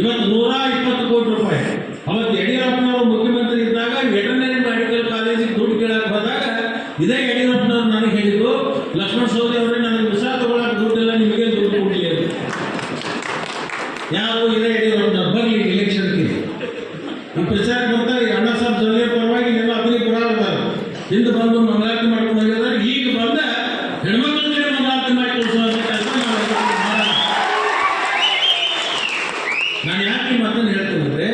ಇವತ್ತು ನೂರ ಇಪ್ಪತ್ತು ಕೋಟಿ ರೂಪಾಯಿ. ಅವತ್ತು ಯಡಿಯೂರಪ್ಪನವರು ಮುಖ್ಯಮಂತ್ರಿ ಇದ್ದಾಗ ವೆಟರ್ನರಿ ಮೆಡಿಕಲ್ ಕಾಲೇಜಿಗೆ ದುಡ್ಡು ಕೇಳಕ್ಕೆ ಹೋದಾಗ ಇದೇ ಯಡಿಯೂರಪ್ಪನವರು ನನಗೆ ಹೇಳಿದ್ದು, ಲಕ್ಷ್ಮಣ ಸೌದಿ ಅವರೇ ನನಗೆ ವಿಷ ತಗೊಳಕ್ಕೆ ದುಡ್ಡಿಲ್ಲ ನಿಮಗೆ ದುಡ್ಡು ಕೊಡಲಿ ಅಂತ. ಯಾರು ಇದೇ ಯಡಿಯೂರಪ್ಪನವ್ರು? ಬರಲಿ ಎಲೆಕ್ಷನ್ಗೆ ಈ ಪ್ರಚಾರ ಬರ್ತಾರೆ ಅಣ್ಣ ಸಾಹೇಬ್ ಜೊಲ್ಲೆ ಪರವಾಗಿ ಎಲ್ಲ ಅಗ್ನಿ ಪುರಾಣ ಹಿಂದೆ ಬಂದು ಮಂಗಳಾರತಿ ನಾನು ಯಾಕೆ ಮಾತನ್ನು ಹೇಳ್ತೇನೆ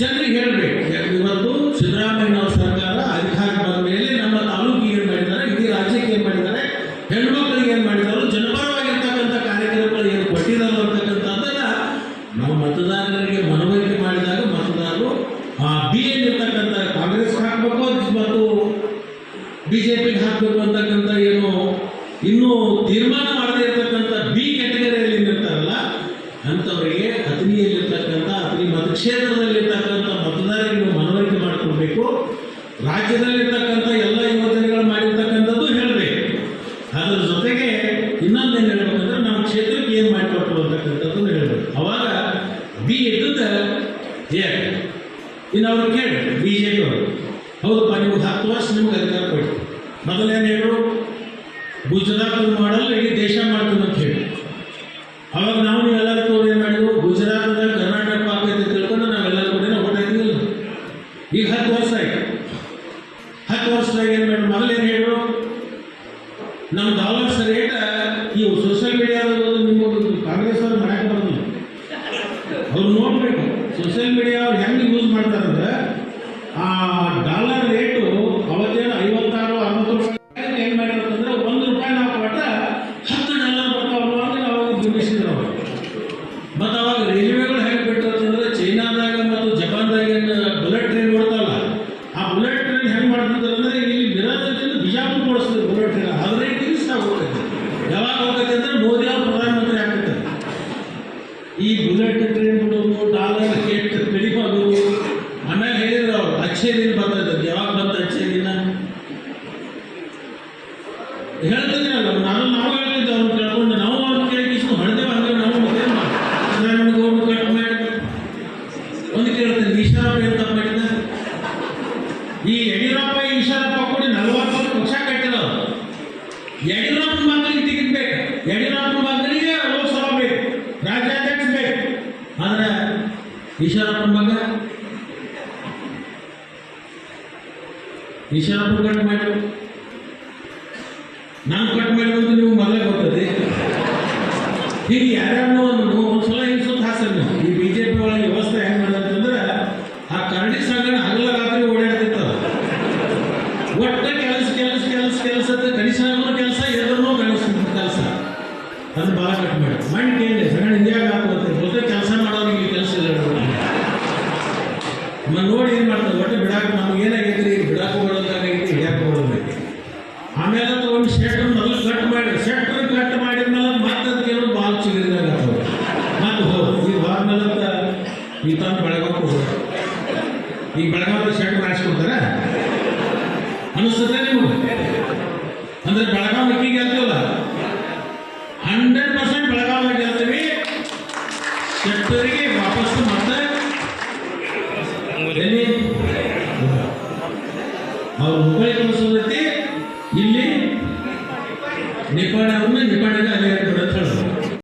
ಜನರಿಗೆ ಹೇಳಬೇಕು. ಇವತ್ತು ಸಿದ್ದರಾಮಯ್ಯನವ್ರ ಸರ್ಕಾರ ಅಧಿಕಾರಕ್ಕೆ ಬಂದ ಮೇಲೆ ನಮ್ಮ ತಾಲೂಕಿಗೆ ಏನು ಮಾಡಿದ್ದಾರೆ, ಇಡೀ ರಾಜ್ಯಕ್ಕೆ ಏನು ಮಾಡಿದ್ದಾರೆ, ಹೆಣ್ಮಕ್ಳಿಗೆ ಏನು ಮಾಡಿದ್ದಾರೆ ಜನಪರವಾಗಿರ್ತಕ್ಕಂಥ ಕಾರ್ಯಕ್ರಮಗಳು ಏನು ಕೊಟ್ಟಿದ್ದಾರೆ ಅಂತಕ್ಕಂಥದ್ದೆಲ್ಲ ನಾವು ಮತದಾರರಿಗೆ ಮನವರಿಕೆ ಮಾಡಿದಾಗ ಮತದಾರರು ಆ ಬಿ ಇರ್ತಕ್ಕಂಥ ಕಾಂಗ್ರೆಸ್ಗೆ ಹಾಕಬೇಕು ಮತ್ತು ಪಿಗೆ ಹಾಕಬೇಕು ಅಂತಕ್ಕಂಥ ಏನು ಇನ್ನೂ ತೀರ್ಮಾನ ಮಾಡದೇ ಇರತಕ್ಕಂಥ ಬಿ ಕ್ಯಾಟಗರಿಯಲ್ಲಿ ಇರ್ತಾರಲ್ಲ ಅಂಥವರಿಗೆ ಅತನಿಯಲ್ಲಿರ್ತಕ್ಕಂಥ ಅತನಿ ಮತಕ್ಷೇತ್ರದಲ್ಲಿರ್ತಕ್ಕಂಥ ಮತದಾರರಿಗೆ ನೀವು ಮನವರಿಕೆ ಮಾಡಿಕೊಡ್ಬೇಕು. ರಾಜ್ಯದಲ್ಲಿರ್ತಕ್ಕಂಥ ಎಲ್ಲ ಯೋಜನೆಗಳು ಮಾಡಿರ್ತಕ್ಕಂಥದ್ದು ಹೇಳಬೇಕು. ಅದರ ಜೊತೆಗೆ ಇನ್ನೊಂದು ಏನು ಹೇಳ್ಬೇಕಂದ್ರೆ ನಮ್ಮ ಕ್ಷೇತ್ರಕ್ಕೆ ಏನು ಮಾಡಿಕೊಟ್ರು ಅಂತಕ್ಕಂಥದ್ದನ್ನು ಹೇಳಬೇಕು. ಅವಾಗ ಬಿ ಇದ್ದದ ಎ ಇನ್ನು ಅವ್ರು ಕೇಳಿ ಬಿ ಜೆ ಪಿ ಅವರು. ಹೌದಪ್ಪ, ನೀವು ಹತ್ತು ವರ್ಷ ನಿಮ್ಗೆ ಅಧಿಕಾರ ಕೊಡ್ತೀವಿ ಮೊದಲೇನು ಹೇಳು ಗುಜರಾತ್ ಮಾಡಲ್ ಇಡೀ ದೇಶ ಮಾಡ್ತೀನಿ ಅಂತ ಹೇಳಿ ಅವಾಗ ನಾವು ನೀವೆಲ್ಲರೂ ಕೂಡ ಏನು ಮಾಡಿದ್ವು ಗುಜರಾತ್ದಾಗ ಕರ್ನಾಟಕ ಪಾಕ ಅಂತ ತಿಳ್ಕೊಂಡು ನಾವೆಲ್ಲರೂ ಕೂಡ ಓಟ್ ಹಾಕಿದ್ವಿಲ್ಲ ಈಗ ಹತ್ತು ವರ್ಷ ಆಯ್ತು. ಹತ್ತು ವರ್ಷದಾಗ ಏನು ಮೇಡಮ್ ಮೊದಲೇನು ಹೇಳು ನಮ್ಮ ಡಾಲರ್ಸ್ ರೇಟ್ ಈ ಸೋಷಿಯಲ್ ಮೀಡಿಯಾದಲ್ಲಿ ನಿಮ್ಮ ಕಾಂಗ್ರೆಸ್ ಅವ್ರು ಮಾಡಕ್ಕೆ ಬರೋದು ಅವ್ರು ನೋಡ್ಬೇಕು. ಸೋಷಿಯಲ್ ಮೀಡಿಯಾ ಅವ್ರು ಹೆಂಗೆ ಅಂದ್ರೆ ಇಲ್ಲಿ ಬಿರಾದದಿಂದ ಬಿಜಾಪುರ ಕೊಡಿಸ್ತಾರೆ ಬುಲೆಟ್ ಟ್ರೈನ್. ಅದ್ರ ಹೋಗುತ್ತೆ ಯಾವಾಗ ಹೋಗುತ್ತೆ ಅಂದ್ರೆ ಮೋದಿ ಅವರು ಪ್ರಧಾನಮಂತ್ರಿ ಆಗ್ತಾರೆ ಈ ಬುಲೆಟ್ ಟ್ರೈನ್ ಬಿಡೋದು, ಡಾಲರ್ ಎಷ್ಟು ಕಡಿಮೆ ಆಗೋದು ಆಮೇಲೆ ಹೇಳಿದ್ರು ಅವ್ರು ಅಚ್ಚೇ ದಿನ ಬರ್ತೈತೆ ಯಾವಾಗ ಬಂತ ಅಚ್ಚೇ ದಿನ ಹೇಳ್ತಿದ್ರಲ್ಲ ನಾನು ನಾವು ಹೇಳ್ತಿದ್ದೆ ಅವ್ರು ಕೇಳ್ಕೊಂಡು ನಾವು ಅವ್ರನ್ನ ಕೇಳಿ ಇಷ್ಟು ಹೊಡೆದೇವ ಅಂದ್ರೆ ನಾವು ಮದುವೆ ಮಾಡಿ ನಮಗೆ ಅವ್ರನ್ನ ಕಟ್ ಮಾಡಿ ಒಂದು ಕೇಳ್ತೇನೆ ಈಶ್ವರಪ್ಪ ಏನು ತಪ್ಪು ಮಾಡಿದ ಈ ಯಡಿಯೂರಪ್ಪ ಈಶ್ವರಪ್ಪ ಕೂಡಿ ನಲವತ್ತು ಪಕ್ಷ ಕಟ್ಟಿದವು ಯಡಿಯೂರಪ್ಪ ಮಕ್ಕಳಿಗೆ ಟಿಕೆಟ್ ಬೇಕು. ಯಡಿಯೂರಪ್ಪ ಮಕ್ಕಳಿಗೆ ಲೋಕಸಭಾ ಬೇಕು. ರಾಜ್ಯಾಧ್ಯಕ್ಷ ಬೇಕು. ಆದ್ರೆ ಮಗ? ಈಶ್ವರಪ್ಪ ಕಟ್ ಮಾಡಿ ನಾನು ಕಟ್ ಮಾಡಿದಂತ ನೀವು ಮೊದಲೇ ಗೊತ್ತದೆ. ಹೀಗೆ ಯಾರ್ಯಾರನ್ನೋ ಒಂದು ಸಲ ಹಾಕ್ತಾರೆ ಈ ಕೆಲಸ ಕೆಲಸ ಕೆಲಸ ಅಂತ ಗಣಿಸನೂ ಕೆಲಸ. ಎಲ್ಲರೂ ಗಣಿಸ ಕೆಲಸ ಅದು ಭಾಳ ಮಾಡಿ. ಮೈಂಡ್ ಕೇಳಿ ಸಣ್ಣ ಇಂಡಿಯಾಗ ಹಾಕೋತ್ತೆ ಜೊತೆ ಕೆಲಸ ಮಾಡೋರಿಗೆ ಕೆಲಸ ಇಲ್ಲ ನಮ್ಮ ನೋಡಿ ಏನು ಮಾಡ್ತಾರೆ ಒಟ್ಟು ಬಿಡಾಕ ನಮ್ಗೆ ಏನಾಗೈತ್ರಿ? ಈಗ ಬಿಡಾಕ ಬರೋದಾಗೈತಿ ಹಿಡಿಯಾಕ ಬರೋದೈತಿ ಆಮೇಲೆ ತಗೊಂಡು ಶೆಟ್ ಮೊದಲು ಕಟ್ ಮಾಡಿ ಶೆಟ್ ಕಟ್ ಮಾಡಿದ್ಮೇಲೆ ಮತ್ತೆ ಅದಕ್ಕೆ ಏನೋ ಬಾಲ್ ಚಿಗಿರಿದಾಗ ಮತ್ತೆ ಹೋಗಿ. ಈ ಹೋದ್ಮೇಲೆ ಈ ತಂದು ಬೆಳಗಾವ್ ಹೋಗೋದು ಈಗ ಬೆಳಗಾವಿ ಅಂದ್ರೆ ಬೆಳಗಾವಿಗೆ ಗೆಲ್ತೀವಲ್ಲ? ಹಂಡ್ರೆಡ್ ಪರ್ಸೆಂಟ್ ಬೆಳಗಾವಿ ಗೆಲ್ತೀವಿ. ಶೆಟ್ಟರಿಗೆ ವಾಪಸ್ ಮತ್ತೆ. ಅವ್ರು ಹುಬ್ಬಳ್ಳಿ ಕಳಿಸೋದೈತಿ ಇಲ್ಲಿ ನಿಪಾಣಿ ಅವ್ರನ್ನ ನಿಪಾಣಿ